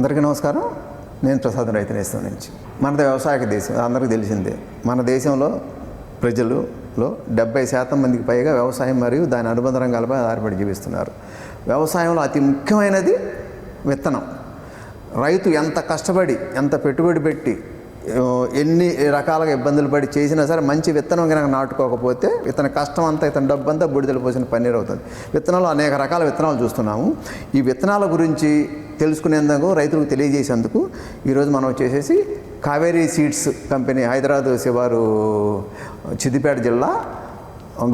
అందరికీ నమస్కారం. నేను ప్రసాద్ రైతు నేస్తం నుంచి. మనది వ్యవసాయక దేశం అందరికీ తెలిసిందే. మన దేశంలో ప్రజలులో డెబ్బై శాతం మందికి పైగా వ్యవసాయం మరియు దాని అనుబంధ రంగాలపై ఆధారపడి జీవిస్తున్నారు. వ్యవసాయంలో అతి ముఖ్యమైనది విత్తనం. రైతు ఎంత కష్టపడి ఎంత పెట్టుబడి పెట్టి ఎన్ని రకాలుగా ఇబ్బందులు పడి చేసినా సరే మంచి విత్తనం కనుక నాటుకోకపోతే ఇతని కష్టం అంతా ఇతని డబ్బు అంతా బుడిదలు పోసిన పన్నీరు అవుతుంది విత్తనాలు అనేక రకాల విత్తనాలు చూస్తున్నాము. ఈ విత్తనాల గురించి తెలుసుకునేందుకు రైతులకు తెలియజేసేందుకు ఈరోజు మనం వచ్చేసేసి కావేరీ సీడ్స్ కంపెనీ హైదరాబాద్ శివారు చిద్దిపేట జిల్లా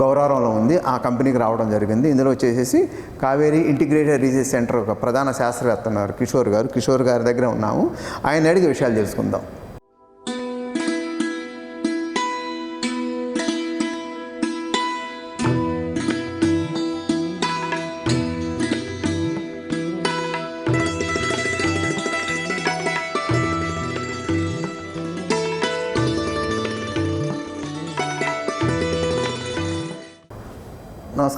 గౌరవరంలో ఉంది. ఆ కంపెనీకి రావడం జరిగింది. ఇందులో వచ్చేసేసి కావేరీ ఇంటిగ్రేటెడ్ రీసెర్చ్ సెంటర్ ఒక ప్రధాన శాస్త్రవేత్త ఉన్నారు కిషోర్ గారు. కిషోర్ గారి దగ్గర ఉన్నాము. ఆయన అడిగి విషయాలు తెలుసుకుందాం.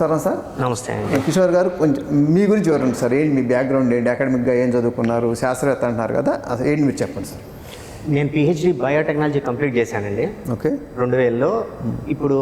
నమస్కారం సార్. నమస్తే అండి. కిషోర్ గారు కొంచెం మీ గురించి వివరండి సార్. ఏంటి మీ బ్యాక్గ్రౌండ్ ఏంటి? అకాడమిక్గా ఏం చదువుకున్నారు? శాస్త్రవేత్త అంటున్నారు కదా. అసలు ఏంటి మీరు చెప్పండి సార్? నేను పిహెచ్డి బయోటెక్నాలజీ కంప్లీట్ చేశానండి. ఓకే. రెండు వేలలో ఇప్పుడు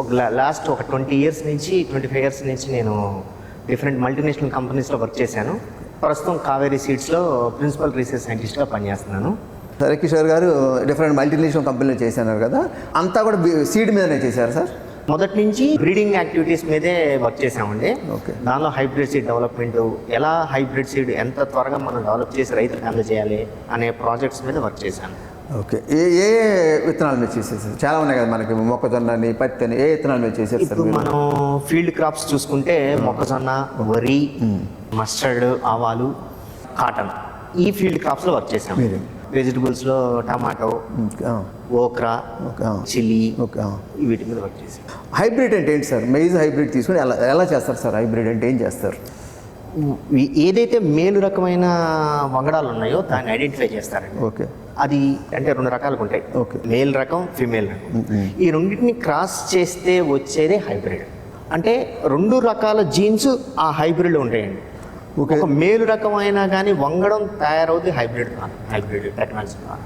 ఒక లాస్ట్ ఒక ట్వంటీ ఇయర్స్ నుంచి ట్వంటీ ఫైవ్ ఇయర్స్ నుంచి నేను డిఫరెంట్ మల్టీనేషనల్ కంపెనీస్లో వర్క్ చేశాను. ప్రస్తుతం కావేరీ సీడ్స్లో ప్రిన్సిపల్ రీసెర్చ్ సైంటిస్ట్గా పనిచేస్తున్నాను. సరే కిషోర్ గారు డిఫరెంట్ మల్టీనేషనల్ కంపెనీలు చేశారు కదా. అంతా కూడా సీడ్ మీదనే చేశారు సార్? మొదటి నుంచి బ్రీడింగ్ యాక్టివిటీస్ మీదే వర్క్ చేసామండి ఓకే. దానిలో హైబ్రిడ్ సీడ్ డెవలప్మెంట్ ఎలా హైబ్రిడ్ సీడ్ ఎంత త్వరగా మనం డెవలప్ చేసి రైతులకు అందజేయాలి అనే ప్రాజెక్ట్స్ మీద వర్క్ చేశాను. ఓకే. ఏ ఏ విత్తనాలు మీరు చేసేసారు? చాలా ఉన్నాయి కదా మనకి మొక్కజొన్న అని పత్తి అని ఏ విత్తనాలు మీరు చేసేస్తారు మనం ఫీల్డ్ క్రాప్స్ చూసుకుంటే మొక్కజొన్న వరి మస్టర్డ్ ఆవాలు కాటన్ ఈ ఫీల్డ్ క్రాప్స్లో వర్క్ చేసాం. వెజిటబుల్స్లో టమాటో ఓక్రా చిల్లీ. వీటి మీద వర్క్ చేసాం. హైబ్రిడ్ అంటే ఏంటి సార్? మెయిజ్ హైబ్రిడ్ తీసుకుని ఎలా ఎలా చేస్తారు సార్ హైబ్రిడ్ అంటే ఏం చేస్తారు? ఏదైతే మేలు రకమైన వంగడాలు ఉన్నాయో దాన్ని ఐడెంటిఫై చేస్తారండి. ఓకే. అది అంటే రెండు రకాలుగా ఉంటాయి. ఓకే. మేల్ రకం ఫిమేల్ రకం. ఈ రెండింటిని క్రాస్ చేస్తే వచ్చేదే హైబ్రిడ్. అంటే రెండు రకాల జీన్స్ ఆ హైబ్రిడ్లో ఉంటాయండి. ఒక మేలు రకమైనా కానీ వంగడం తయారవుతుంది హైబ్రిడ్ హైబ్రిడ్ టెక్నాలజీ ద్వారా.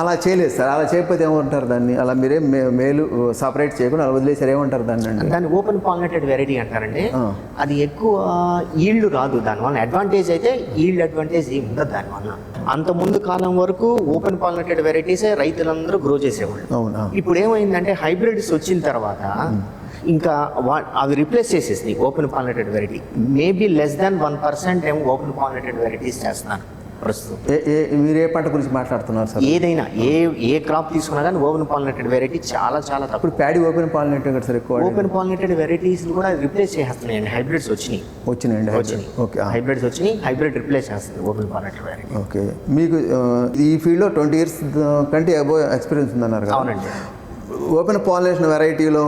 అలా చేయలేదు సార్. అలా చేయకపోతే ఏమంటారు దాన్ని? అలా మీరే మేలు సపరేట్ చేయకుండా అలా వదిలేసారు ఏమంటారు దాన్ని అండి? దాన్ని ఓపెన్ పాలినేటెడ్ వెరైటీ అంటారండి. అది ఎక్కువ ఈల్డ్ రాదు దానివల్ల అడ్వాంటేజ్ అయితే ఈల్డ్ అడ్వాంటేజ్ ఏమి ఉండదు దానివల్ల అంత ముందు కాలం వరకు ఓపెన్ పాలినేటెడ్ వెరైటీసే రైతులందరూ గ్రో చేసేవాళ్ళు. అవునా? ఇప్పుడు ఏమైందంటే హైబ్రిడ్స్ వచ్చిన తర్వాత ఇంకా వా అవి రిప్లేస్ చేసేసింది open pollinated variety maybe less than one percent ఏమో ఓపెన్ పాలినేటెడ్ వెరైటీస్ చేస్తున్నారు. ప్రస్తుతం. మీరు ఏ పంట గురించి మాట్లాడుతున్నారు సార్? ఏదైనా ఏ ఏ క్రాప్ తీసుకున్నా కానీ ఓపెన్ పాలినేటెడ్ వెరైటీ చాలా చాలా తక్కువ. ఇప్పుడు ప్యాడీ ఓపెన్ పాలినేట్ కదా సార్ ఎక్కువ ఓపెన్ పాలినేటెడ్ వెరైటీస్ కూడా రిప్లేస్ చేస్తున్నాయండి. హైబ్రిడ్స్ వచ్చినాయి. వచ్చినాయండి వచ్చినాయి. ఓకే. హైబ్రిడ్స్ వచ్చినాయి హైబ్రిడ్ రిప్లేస్ చేస్తుంది ఓపెన్ పాలినేటెడ్ వెరైటీ ఓకే. మీకు ఈ ఫీల్డ్లో ట్వంటీ ఇయర్స్ కంటే అబో ఎక్స్పీరియన్స్ ఉందన్నారు కదా? అవునండి. ఓపెన్ పాలినేషన్ వెరైటీలో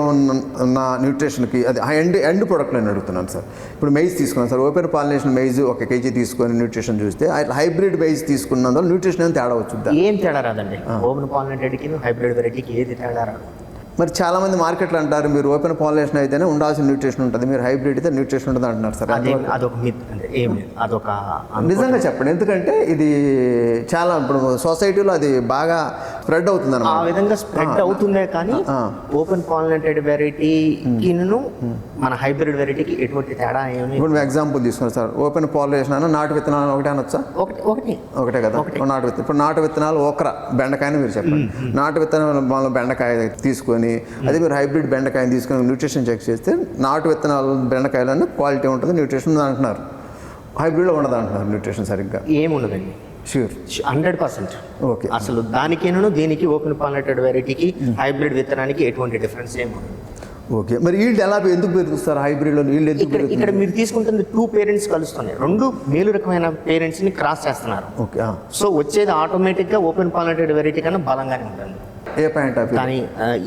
ఉన్న న్యూట్రిషన్కి అది ఎండ్ ఎండ్ ప్రోడక్ట్లో నేను అడుగుతున్నాను సార్. ఇప్పుడు మెయిజ్ తీసుకున్నాను సార్. ఓపెన్ పాలినేషన్ మెయిజ్ ఒక కేజీ తీసుకొని న్యూట్రిషన్ చూస్తే హైబ్రిడ్ మెయిజ్ తీసుకున్నందువల్ల న్యూట్రిషన్ ఏం తేడా వచ్చుద్దా? ఏం తేడా రాదండి. ఓపెన్ పాలినేటెడ్కి హైబ్రిడ్ వెరైటీకి ఏది తేడా రాదు. మరి చాలా మంది మార్కెట్లో అంటారు మీరు ఓపెన్ పాలినేషన్ అయితేనే ఉండాల్సిన న్యూట్రిషన్ ఉంటుంది మీరు హైబ్రిడ్ అయితే న్యూట్రిషన్ ఉంటుంది అంటున్నారు సార్. అదే అదొక ఏం అదొక నిజంగా చెప్పండి ఎందుకంటే ఇది చాలా ఇప్పుడు సొసైటీలో అది బాగా స్ప్రెడ్ అవుతుంది ఆ విధంగా స్ప్రెడ్ అవుతుందే కానీ. ఓపెన్ పాలినేటెడ్ వెరైటీకి మన హైబ్రిడ్ వెరైటీకి ఎటువంటి తేడా ఏమి ఇప్పుడు ఎగ్జాంపుల్ తీసుకున్నాం సార్ ఓపెన్ పాలినేషన్ అన్న నాటు విత్తనాలు ఒకటే అనొచ్చా? ఒకటి ఒకటి. ఒకటే కదా? నాటు విత్తనం ఇప్పుడు నాటు విత్తనాలు ఓక్రా బెండకాయని మీరు చెప్పండి. నాటు విత్తనాలు మనం బెండకాయ తీసుకొని అదే మీరు హైబ్రిడ్ బెండకాయని తీసుకొని న్యూట్రిషన్ చెక్ చేస్తే నాటు విత్తనాలు బెండకాయలను క్వాలిటీ ఉంటుంది న్యూట్రిషన్ అంటున్నారు. హైబ్రిడ్లో ఉండదు అంటున్నారు న్యూట్రిషన్ సరిగ్గా. ఏముండదండి. Sure hundred percent. ఓకే అసలు దానికేను దీనికి ఓపెన్ పాలినేటెడ్ వెరైటీకి హైబ్రిడ్ విత్తనానికి ఎటువంటి డిఫరెన్స్ ఏమి ఉండదు. ఓకే మరి ఈల్డ్ ఎలా ఎందుకు పెరుగుతుంది హైబ్రిడ్లో? ఈల్డ్ ఎందుకు ఇక్కడ ఇక్కడ మీరు తీసుకుంటుంది టూ పేరెంట్స్ కలుస్తున్నాయి. రెండు మేలు రకమైన పేరెంట్స్ని క్రాస్ చేస్తున్నారు. ఓకే. సో వచ్చేది ఆటోమేటిక్గా ఓపెన్ పాలినేటెడ్ వెరైటీ కన్నా బలంగానే ఉంటుంది. ఏ పాయింట్ ఆఫ్ కానీ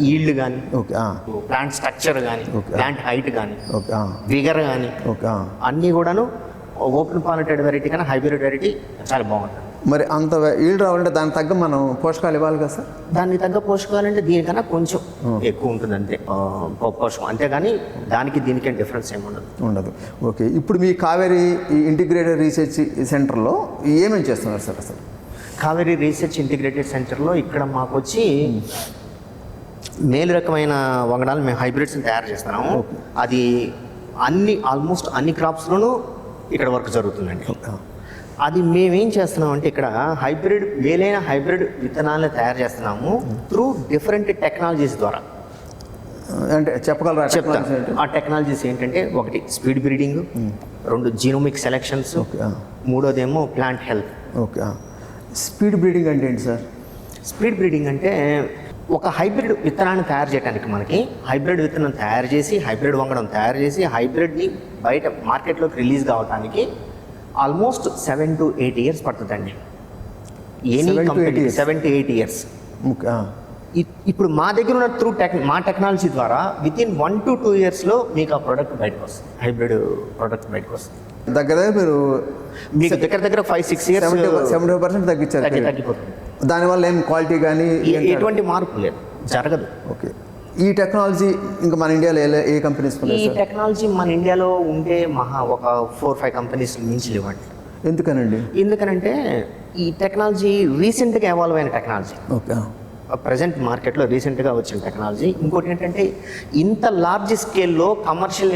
ఈల్డ్ కానీ ఓకే. ప్లాంట్ స్ట్రక్చర్ కానీ. ప్లాంట్ హైట్ కానీ ఓకే. విగర్ కానీ ఓకే. అన్నీ కూడాను ఓపెన్ పాలినేటెడ్ వెరైటీ కన్నా హైబ్రిడ్ వెరైటీ చాలా బాగుంటుంది. మరి అంత ఈల్డ్ రావాలంటే దానికి తగ్గ మనం పోషకాలు ఇవ్వాలి కదా సార్? దానికి తగ్గ పోషకాలంటే దీనికన్నా కొంచెం ఎక్కువ ఉంటుంది అంతే. పోషకం. అంతేగాని దానికి దీనికి డిఫరెన్స్ ఏమి ఉండదు. ఉండదు. ఓకే ఇప్పుడు మీ కావేరీ ఈ ఇంటిగ్రేటెడ్ రీసెర్చ్ సెంటర్లో ఏమేమి చేస్తున్నారు సార్ అసలు? కావేరీ రీసెర్చ్ ఇంటిగ్రేటెడ్ సెంటర్లో ఇక్కడ మాకు వచ్చి మేలు రకమైన వంగడాలు మేము హైబ్రిడ్స్ని తయారు చేస్తున్నాము. అది అన్ని ఆల్మోస్ట్ అన్ని క్రాప్స్లోనూ ఇక్కడ వర్క్ జరుగుతుందండి. అది మేమేం చేస్తున్నాం అంటే ఇక్కడ హైబ్రిడ్ మేలైన హైబ్రిడ్ విత్తనాలను తయారు చేస్తున్నాము త్రూ డిఫరెంట్ టెక్నాలజీస్ ద్వారా. అంటే చెప్పగలరా చెప్తాను ఏంటి? ఆ టెక్నాలజీస్ ఏంటంటే ఒకటి స్పీడ్ బ్రీడింగ్ రెండు genomic selections. మూడోదేమో plant health okay. Speed breeding అంటే ఏంటి సార్ స్పీడ్ బ్రీడింగ్ అంటే ఒక హైబ్రిడ్ విత్తనాన్ని తయారు చేయడానికి మనకి హైబ్రిడ్ విత్తనం తయారు చేసి హైబ్రిడ్ వంగడం తయారు చేసి హైబ్రిడ్ని బయట మార్కెట్లోకి రిలీజ్ కావడానికి almost seven to eight years పడుతుందండి any company. Seven to eight years. ఇప్పుడు మా దగ్గర ఉన్న త్రూ టెక్ మా టెక్నాలజీ ద్వారా within one to two ఇయర్స్లో మీకు ఆ ప్రోడక్ట్ బయటకు వస్తుంది హైబ్రిడ్ ప్రోడక్ట్ బయటకు వస్తుంది దగ్గర మీరు మీకు దగ్గర దగ్గర five six years seventy seventy percent తగ్గించారు తగ్గి తగ్గిపోతుంది. దానివల్ల ఏం క్వాలిటీ కానీ ఎటువంటి మార్పు లేదు. జరగదు. ఓకే. ఈ టెక్నాలజీ ఇంకా మన ఇండియాలో ఏ ఏ కంపెనీస్ ఈ టెక్నాలజీ మన ఇండియాలో ఉంటే మహా ఒక ఫోర్ ఫైవ్ కంపెనీస్ మించి లేవండి. ఎందుకనండి? ఎందుకనంటే ఈ టెక్నాలజీ రీసెంట్గా ఎవాల్వ్ అయిన టెక్నాలజీ ఓకే. ప్రజెంట్ మార్కెట్లో రీసెంట్గా వచ్చిన టెక్నాలజీ ఇంకోటి ఏంటంటే ఇంత లార్జ్ స్కేల్లో కమర్షియల్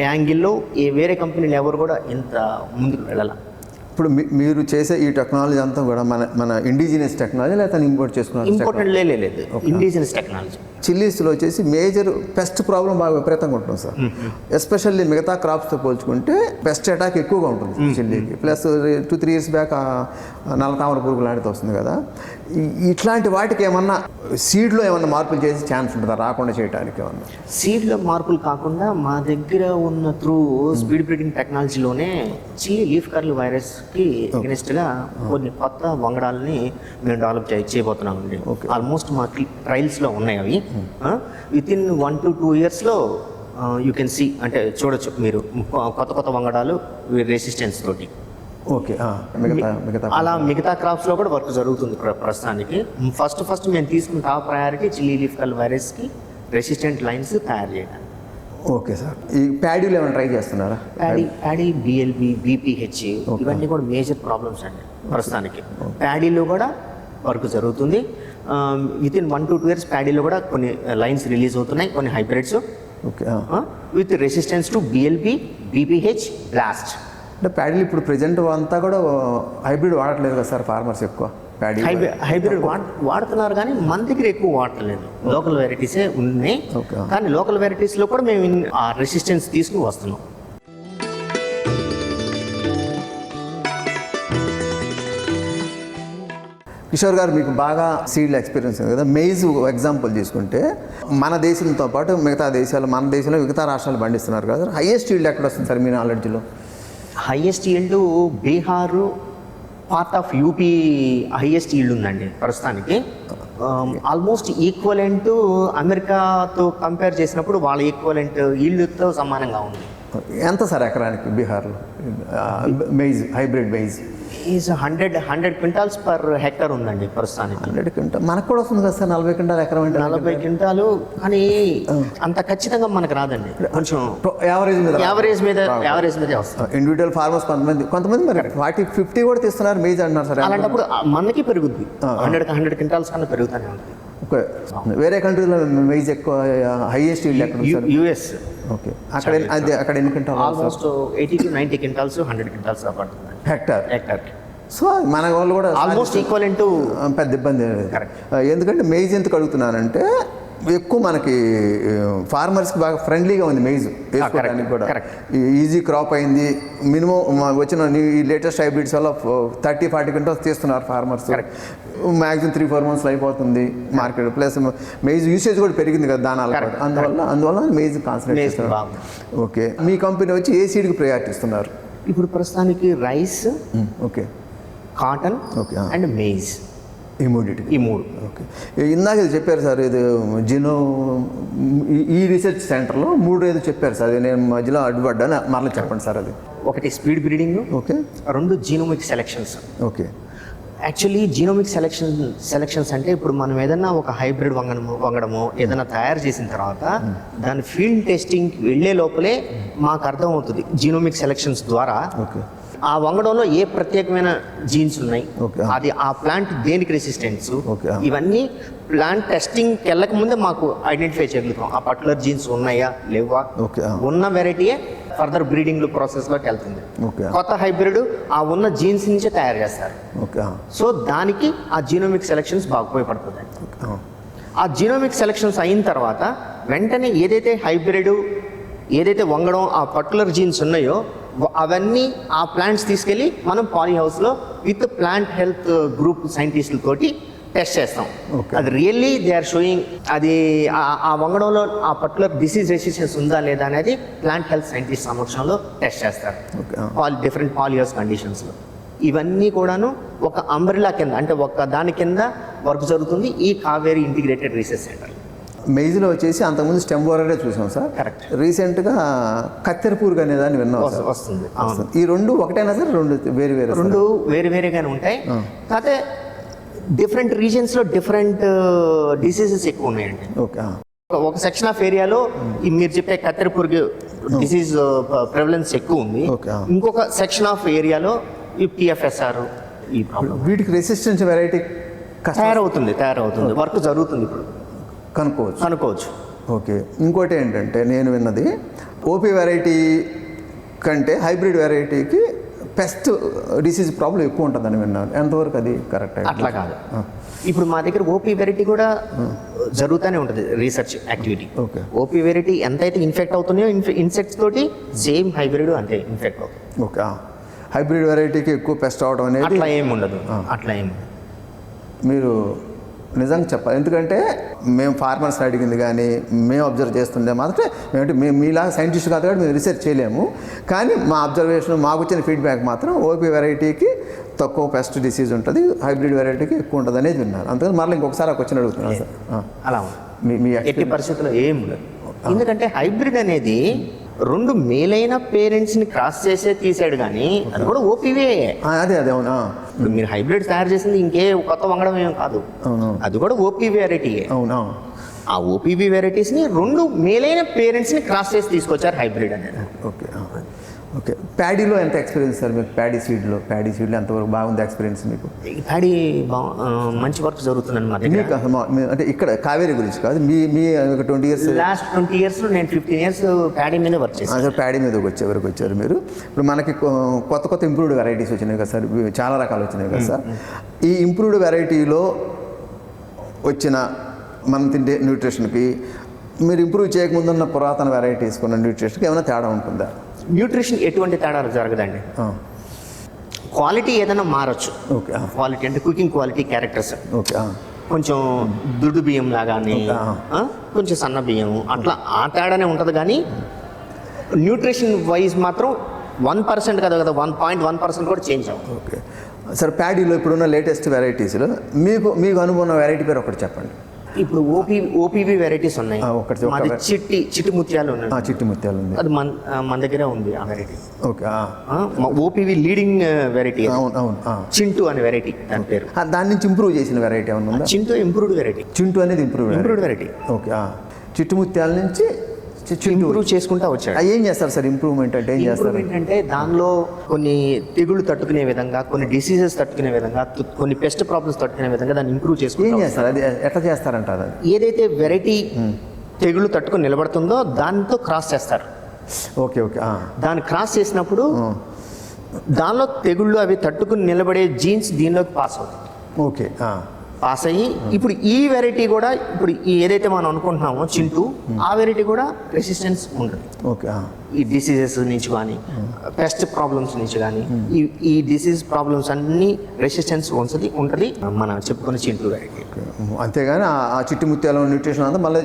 యాంగిల్లో ఏ వేరే కంపెనీలు ఎవరు కూడా ఇంత ముందుకు వెళ్ళాల. ఇప్పుడు మీ- మీరు చేసే ఈ టెక్నాలజీ అంతా కూడా మన మన ఇండిజినియస్ టెక్నాలజీ లేకపోతే ఇంపోర్ట్ చేసుకున్నారు ఇంపార్టెంట్ లేదు ఇండిజినస్ టెక్నాలజీ చిల్లీస్లో వచ్చేసి మేజర్ పెస్ట్ ప్రాబ్లం బాగా విపరీతంగా ఉంటుంది సార్. ఎస్పెషల్లీ మిగతా క్రాప్స్తో పోల్చుకుంటే పెస్ట్ అటాక్ ఎక్కువగా ఉంటుంది చిల్లీకి plus two three years back నల్ల తామర పురుగు లాంటిది వస్తుంది కదా. ఇట్లాంటి వాటికి ఏమన్నా సీడ్లో ఏమన్నా మార్పులు చేసే ఛాన్స్ ఉంటుందా? రాకుండా చేయడానికి ఏమన్నా? సీడ్లో మార్పులు కాకుండా మా దగ్గర ఉన్న త్రూ స్పీడ్ బ్రీడింగ్ టెక్నాలజీలోనే చిల్లీ లీఫ్ కర్ల్ వైరస్కి గా కొన్ని కొత్త వంగడాలని మేము డెవలప్ చేయ చేయబోతున్నామండి. ఆల్మోస్ట్ మా ట్రయల్స్లో ఉన్నాయి అవి. Within one to two ఇయర్స్లో యూ కెన్ సీ అంటే చూడొచ్చు మీరు కొత్త కొత్త వంగడాలు రెసిస్టెన్స్ తోటి. ఓకే మిగతా మిగతా అలా మిగతా క్రాప్స్లో కూడా వర్క్ జరుగుతుంది ప్ర- ప్రస్తుతానికి. ఫస్ట్ ఫస్ట్ మేము తీసుకున్న టాప్ ప్రయారిటీ చిల్లీ లీఫ్ కల్ వైరస్కి రెసిస్టెంట్ లైన్స్ తయారు చేయడానికి. Okay sir. ఈ ప్యాడీలు ఏమైనా ట్రై చేస్తున్నారా? ప్యాడీ ప్యాడీ బిఎల్బి బీపీహెచ్ ఇవన్నీ కూడా మేజర్ ప్రాబ్లమ్స్ అండి ప్రస్తుతానికి. ప్యాడీలో కూడా వర్క్ జరుగుతుంది. Within one to two years ప్యాడీలో కూడా కొన్ని లైన్స్ రిలీజ్ అవుతున్నాయి కొన్ని hybrids. Okay. With resistance to BLB BPH blast. అంటే ప్యాడీలు ఇప్పుడు ప్రజెంట్ అంతా కూడా హైబ్రిడ్ వాడట్లేదు కదా సార్ ఫార్మర్స్ ఎక్కువ? ప్యాడీ హైబ్రిడ్ వాడుతున్నారు కానీ మన దగ్గర ఎక్కువ వాడతలేదు లోకల్ వెరైటీసే ఉన్నాయి. కానీ లోకల్ వెరైటీస్లో కూడా మేము ఆ రెసిస్టెన్స్ తీసుకుని వస్తున్నాం. కిషోర్ గారు మీకు బాగా సీడ్ల ఎక్స్పీరియన్స్ ఉంది కదా. మెయిజ్ ఎగ్జాంపుల్ తీసుకుంటే మన దేశంతో పాటు మిగతా దేశాలు మన దేశంలో మిగతా రాష్ట్రాలు పండిస్తున్నారు కదా హైయెస్ట్ ఈల్డ్ ఎక్కడ వస్తుంది సార్ మీ నాలెడ్జ్లో highest yield Bihar part of UP highest yield ఉందండి ప్రస్తుతానికి. ఆల్మోస్ట్ ఈక్వలెంట్ అమెరికాతో కంపేర్ చేసినప్పుడు వాళ్ళ ఈక్వలెంట్ ఈల్డ్తో సమానంగా ఉంది. ఎంత సార్ ఎకరానికి బీహార్లో? Maize hybrid maize is hundred hundred quintals per hectare ఉందండి ప్రస్తుతానికి. హండ్రెడ్ క్వింటల్ మనకు కూడా వస్తుంది కదా సార్ నలభై క్వింటాల్ ఎకరం అంటే నలభై క్వింటాలు. కానీ అంత ఖచ్చితంగా మనకు రాదండి. కొంచెం యావరేజ్ మీద యావరేజ్ మీద యావరేజ్ మీదే వస్తుంది. ఇండివిజువల్ ఫార్మర్స్ కొంతమంది కొంతమంది మరి ఫార్టీ ఫిఫ్టీ కూడా తీస్తున్నారు మెయిజ్ అంటున్నారు సార్ అలాంటప్పుడు మనకి పెరుగుద్ది. హండ్రెడ్ హండ్రెడ్ క్వింటాల్స్ కన్నా పెరుగుతూనే ఉంటుంది. ఓకే. వేరే కంట్రీలో మెయిజ్ ఎక్కువ హైయెస్ట్ సార్? యుఎస్. ఓకే. అక్కడ అది అక్కడ ఎన్ని quintal almost eighty to ninety quintals hundred quintals పడుతుంది. హెక్టార్. హెక్టర్. సో మన వాళ్ళు కూడా ఆల్మోస్ట్ ఈక్వల్ టు ఆ, పెద్ద ఇబ్బంది ఎందుకంటే మెయిజ్ ఎందుకు అడుగుతున్నానంటే ఎక్కువ మనకి ఫార్మర్స్కి బాగా ఫ్రెండ్లీగా ఉంది మెయిజ్ వేసుకోవడానికి కూడా. ఈజీ క్రాప్ అయింది. మినిమం వచ్చిన ఈ లేటెస్ట్ హైబ్రిడ్స్ వల్ల థర్టీ ఫార్టీ క్వింటల్స్ తీస్తున్నారు farmers maximum three four months అయిపోతుంది మార్కెట్ ప్లస్ మెయిజ్ యూసేజ్ కూడా పెరిగింది కదా దానాలు. అందువల్ల అందువల్ల మెయిజ్ కాన్సన్ట్రేట్ చేస్తున్నారు. ఓకే మీ కంపెనీ వచ్చి ఏ సీడ్కి ప్రయారిటీ ఇస్తున్నారు? ఇప్పుడు ప్రస్తుతానికి rice okay. Cotton ah. And maize ఇమీడియట్గా ఈ మూడు. ఓకే. ఇందాక ఇది చెప్పారు సార్ ఇది జినో ఈ- ఈ రీసెర్చ్ సెంటర్లో మూడు ఏదో చెప్పారు సార్ అది నేను మధ్యలో అడ్డుపడ్డాను మరలా చెప్పండి సార్ అది. ఒకటి స్పీడ్ బ్రీడింగ్ ఓకే. రెండు genomic selections okay. Actually genomic selection selections అంటే ఇప్పుడు మనం ఏదైనా ఒక హైబ్రిడ్ వంగడము వంగడము ఏదైనా తయారు చేసిన తర్వాత దాని ఫీల్డ్ టెస్టింగ్ వెళ్ళే లోపలే మాకు అర్థమవుతుంది జీనోమిక్ సెలెక్షన్స్ ద్వారా. ఓకే ఆ వంగడంలో ఏ ప్రత్యేకమైన జీన్స్ ఉన్నాయి. అది ఆ ప్లాంట్ దేనికి రెసిస్టెన్స్. ఇవన్నీ ప్లాంట్ టెస్టింగ్ వెళ్ళక ముందే మాకు ఐడెంటిఫై చేయగలుగుతాం. ఆ పర్టికులర్ జీన్స్ ఉన్నాయా? లేవా. ఉన్న వెరైటీయే ఫర్దర్ బ్రీడింగ్ ప్రాసెస్లోకి వెళ్తుంది. కొత్త హైబ్రిడ్ ఆ ఉన్న జీన్స్ నుంచే తయారు చేస్తారు ఓకే సో దానికి ఆ జీనోమిక్ సెలెక్షన్స్ బాగా ఉపయోగపడుతుంది ఆ. జీనోమిక్ సెలెక్షన్స్ అయిన తర్వాత వెంటనే ఏదైతే హైబ్రిడ్ ఏదైతే వంగడం ఆ పర్టికులర్ జీన్స్ ఉన్నాయో అవన్నీ ఆ ప్లాంట్స్ తీసుకెళ్ళి మనం పాలీ హౌస్లో విత్ ప్లాంట్ హెల్త్ గ్రూప్ సైంటిస్టులతోటి టెస్ట్ చేస్తాం. అది రియల్లీ దే ఆర్ షోయింగ్ అది ఆ- వంగడంలో ఆ పర్టికులర్ డిసీజ్ రెసిస్టెన్స్ ఉందా లేదా అనేది ప్లాంట్ హెల్త్ సైంటిస్ట్ సమక్షంలో టెస్ట్ చేస్తారు. పాల్ డిఫరెంట్ పాలియోస్ కండిషన్స్లో ఇవన్నీ కూడాను ఒక అంబ్రిలా కింద అంటే ఒక దాని కింద వర్క్ జరుగుతుంది. ఈ కావేరీ ఇంటిగ్రేటెడ్ రీసెర్చ్ సెంటర్ మెయిజ్లో వచ్చేసి అంతకుముందు స్టెమ్ బోరరే చూసాం సార్. Correct. రీసెంట్గా కత్తెర పురుగు అనే దాన్ని విన్నాం వస్తుంది. ఈ రెండు ఒకటేనా సార్? రెండు వేరు వేరు రెండు వేరు వేరేగానే ఉంటాయి. కాకపోతే డిఫరెంట్ రీజన్స్లో డిఫరెంట్ డిసీజెస్ ఎక్కువ ఉన్నాయండి. ఓకే. ఒక- సెక్షన్ ఆఫ్ ఏరియాలో మీరు చెప్పే కత్తెర పురుగు డిసీజ్ ప్రెవలెన్స్ ఎక్కువ ఉంది. ఇంకొక సెక్షన్ ఆఫ్ ఏరియాలో ఈ పిఎఫ్ఎస్ఆర్ ఈ ప్రాబ్లం వీటికి రెసిస్టెన్స్ వెరైటీ తయారవుతుంది తయారవుతుంది. వర్క్ జరుగుతుంది ఇప్పుడు. కనుక్కోవచ్చు. కనుక్కోవచ్చు. ఓకే ఇంకోటి ఏంటంటే నేను విన్నది ఓపీ వెరైటీ కంటే హైబ్రిడ్ వెరైటీకి పెస్ట్ డిసీజ్ ప్రాబ్లం ఎక్కువ ఉంటుందని విన్నాను. ఎంతవరకు అది కరెక్ట్ అట్లా కాదు. ఇప్పుడు మా దగ్గర ఓపీ వెరైటీ కూడా జరుగుతూనే ఉంటుంది research activity okay. OP variety ఎంతైతే ఇన్ఫెక్ట్ అవుతున్నాయో ఇన్సెక్ట్స్ తోటి సేమ్ హైబ్రిడ్ అంతే ఇన్ఫెక్ట్ అవుతుంది. ఓకే హైబ్రిడ్ వెరైటీకి ఎక్కువ పెస్ట్ అవడం అనేది అట్లా ఏమి ఉండదు. అట్లా ఏమి. మీరు నిజంగా చెప్పాలి. ఎందుకంటే మేము ఫార్మర్స్ని అడిగింది కానీ మేము అబ్జర్వ్ చేస్తుండే మాత్రం మేమంటే మేము మీలాగా సైంటిస్ట్ కాదు కాబట్టి మేము రీసెర్చ్ చేయలేము. కానీ మా అబ్జర్వేషన్ మాకు వచ్చిన ఫీడ్బ్యాక్ మాత్రం ఓపీ వెరైటీకి తక్కువ పెస్ట్ డిసీజ్ ఉంటుంది హైబ్రిడ్ వెరైటీకి ఎక్కువ ఉంటుంది అనేది విన్నారు. అందుకని మరలా ఇంకొకసారి ఒక క్వశ్చన్ అడుగుతున్నాను సార్. ఆ. అలా మీ మీ ఎట్టి పరిస్థితుల్లో ఏం ఎందుకంటే హైబ్రిడ్ అనేది రెండు మేలైన పేరెంట్స్ని క్రాస్ చేసే తీసాడు కానీ అది కూడా ఓపీవే అదే అదే అవునా ఇప్పుడు మీరు హైబ్రిడ్ తయారు చేసింది ఇంకే కొత్త వంగడం ఏం కాదు. అవును అది కూడా ఓపీ వెరైటీయే అవునా ఆ ఓపీబీ వెరైటీస్ని రెండు మేలైన పేరెంట్స్ని క్రాస్ చేసి తీసుకొచ్చారు హైబ్రిడ్ అనేది. ఓకే. ఓకే. ప్యాడీలో ఎంత ఎక్స్పీరియన్స్ సార్ మీకు? ప్యాడీ సీడ్లో? ప్యాడీ సీడ్లో ఎంతవరకు బాగుంది ఎక్స్పీరియన్స్ మీకు? ప్యాడీ మంచి వర్క్ దగ్గర. మీకు అంటే ఇక్కడ కావేరీ గురించి కాదు మీ మీ ఒక twenty years last twenty years నేను ఫిఫ్టీన్ ఇయర్స్ ప్యాడీ మీద వర్క్ చేశాను. ప్యాడీ మీదకి వచ్చే వరకు వచ్చారు మీరు. ఇప్పుడు మనకి కొత్త కొత్త ఇంప్రూవ్డ్ వెరైటీస్ వచ్చినాయి కదా సార్ చాలా రకాలు వచ్చినాయి కదా సార్. ఈ ఇంప్రూవ్డ్ వెరైటీలో వచ్చిన మనం తింటే న్యూట్రిషన్కి మీరు ఇంప్రూవ్ చేయకముందు ఉన్న పురాతన వెరైటీస్ కొన్న న్యూట్రిషన్కి ఏమైనా తేడా ఉంటుందా? న్యూట్రిషన్ ఎటువంటి తేడాలు జరగదండి. క్వాలిటీ ఏదైనా మారచ్చు. ఓకే క్వాలిటీ అంటే కుకింగ్ క్వాలిటీ క్యారెక్టర్స్. ఓకే కొంచెం దుడ్డు బియ్యం లాగానే కొంచెం సన్న బియ్యం అట్లా ఆ తేడానే ఉంటుంది కానీ న్యూట్రిషన్ వైజ్ మాత్రం వన్ పర్సెంట్ కదా కదా వన్ పాయింట్ వన్ పర్సెంట్ కూడా చేంజ్ అవ్వదు. ఓకే. సార్ ప్యాడీలో ఇప్పుడున్న లేటెస్ట్ వెరైటీస్లో మీకు మీకు అనుకున్న వెరైటీ పేరు ఒకటి చెప్పండి. ఇప్పుడు ఓపీ ఓపీవీ వెరైటీస్ ఉన్నాయి. ఒకటి ఒక మాది చిట్టి చిట్టి ముత్యాలు ఉన్నాయి. చిట్టి ముత్యాలు ఉంది అది మన మన దగ్గరే ఉంది ఆ variety okay OPV leading variety అవును అవును. చింటూ అనే వెరైటీ దాని పేరు. దాని నుంచి ఇంప్రూవ్ చేసిన వెరైటీ ఏమైనా ఉందా? చింటూ ఇంప్రూవ్డ్ వెరైటీ చింటూ అనేది ఇంప్రూవ్ ఇంప్రూవ్డ్ వెరైటీ ఓకే ఆ. చిట్టు ముత్యాల నుంచి ఇంప్రూవ్ చేసుకుంటా వచ్చాడు. ఏం చేస్తారు సార్? ఇంప్రూవ్మెంట్ అంటే ఏం చేస్తారు? అంటే దానిలో కొన్ని తెగుళ్ళు తట్టుకునే విధంగా కొన్ని డిసీజెస్ తట్టుకునే విధంగా కొన్ని పెస్ట్ ప్రాబ్లమ్స్ తట్టుకునే విధంగా దాన్ని ఇంప్రూవ్ ఏం చేసుకుంటాం చేస్తారు? అది ఎట్లా చేస్తారంటారు అది? ఏదైతే వెరైటీ తెగుళ్ళు తట్టుకుని నిలబడుతుందో దాంతో క్రాస్ చేస్తారు. Okay okay. దాన్ని క్రాస్ చేసినప్పుడు దానిలో తెగుళ్ళు అవి తట్టుకుని నిలబడే జీన్స్ దీనిలోకి పాస్ అవుతాయి. ఓకే. పాస్ అయ్యి ఇప్పుడు ఈ వెరైటీ కూడా ఇప్పుడు ఈ ఏదైతే మనం అనుకుంటున్నామో చింటూ ఆ వెరైటీ కూడా రెసిస్టెన్స్ ఉంటుంది. ఓకే. ఈ డిసీజెస్ నుంచి కానీ పెస్ట్ ప్రాబ్లమ్స్ నుంచి కానీ ఈ ఈ డిసీజ్ ప్రాబ్లమ్స్ అన్ని రెసిస్టెన్స్ ఉంటుంది ఉంటుంది మన చెప్పుకున్న చింటూ వెరైటీ. అంతేగాని ఆ- చిట్టి ముత్యాల న్యూట్రిషన్ అంతా మళ్ళీ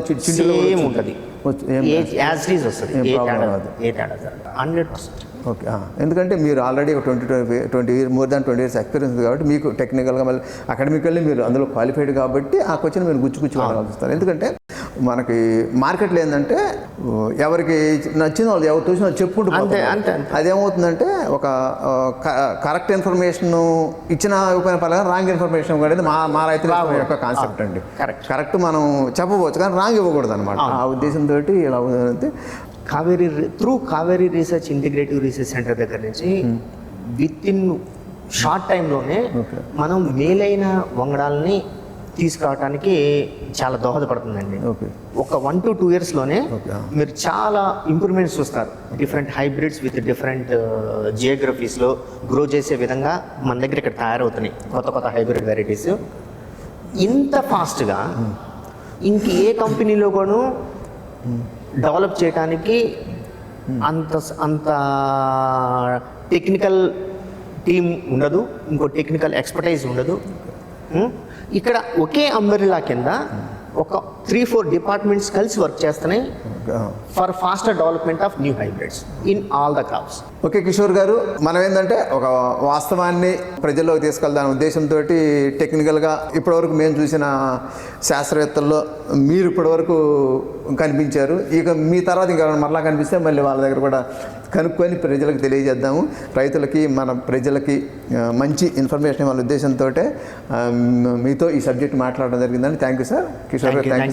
సేమ్. ఉంటుంది. వస్తుంది. Hundred percent okay. ఎందుకంటే మీరు ఆల్రెడీ ఒక twenty twenty twenty year more than twenty years experience కాబట్టి మీకు టెక్నికల్గా మళ్ళీ అకాడమికల్లీ మీరు అందులో క్వాలిఫైడ్ కాబట్టి ఆ క్వశ్చన్ మీరు గుచ్చు గుచ్చు వస్తారు ఎందుకంటే మనకి మార్కెట్లో ఏంటంటే ఎవరికి నచ్చిన వాళ్ళు ఎవరు చూసిన వాళ్ళు చెప్పుకుంటూ. అదేమవుతుందంటే ఒక కరెక్ట్ ఇన్ఫర్మేషన్ ఇచ్చిన ఉపయోగ పరంగా రాంగ్ ఇన్ఫర్మేషన్ అనేది మా మా రైతుల యొక్క కాన్సెప్ట్ అండి. Correct. కరెక్ట్ మనం చెప్పవచ్చు కానీ రాంగ్ ఇవ్వకూడదు అనమాట ఆ ఉద్దేశంతో ఇలా అవుతుంది Kaveri through Kaveri research integrative research centre దగ్గర నుంచి విత్ ఇన్ షార్ట్ టైంలోనే మనం మేలైన వంగడాలని తీసుకురావడానికి చాలా దోహదపడుతుందండి. ఒక వన్ టు టూ ఇయర్స్లోనే. మీరు చాలా ఇంప్రూవ్మెంట్స్ చూస్తారు. డిఫరెంట్ హైబ్రిడ్స్ విత్ డిఫరెంట్ జియోగ్రఫీస్లో గ్రో చేసే విధంగా మన దగ్గర ఇక్కడ తయారవుతున్నాయి. కొత్త కొత్త హైబ్రిడ్ వెరైటీస్ ఇంత ఫాస్ట్గా ఇంక ఏ కంపెనీలో కూడా డెవలప్ చేయడానికి అంత అంత టెక్నికల్ టీం ఉండదు ఇంకో టెక్నికల్ ఎక్స్పర్టైజ్ ఉండదు. ఇక్కడ ఒకే అంబరిలా కింద ఒక త్రీ ఫోర్ డిపార్ట్మెంట్స్ కలిసి వర్క్ చేస్తున్నాయి for faster development of new hybrids in all the crops okay Kishore garu మనం ఏంటంటే ఒక వాస్తవాన్ని ప్రజల్లోకి తీసుకెళ్దాం ఉద్దేశంతో టెక్నికల్గా ఇప్పటివరకు మేము చూసిన శాస్త్రవేత్తల్లో మీరు ఇప్పటివరకు కనిపించారు. ఇక మీ తర్వాత ఇంకా మరలా కనిపిస్తే మళ్ళీ వాళ్ళ దగ్గర కూడా కనుక్కొని ప్రజలకు తెలియజేద్దాము. రైతులకి మన ప్రజలకి మంచి ఇన్ఫర్మేషన్ వాళ్ళ ఉద్దేశంతో మీతో ఈ సబ్జెక్ట్ మాట్లాడడం జరిగిందండి. Thank you sir. Kishore garu thank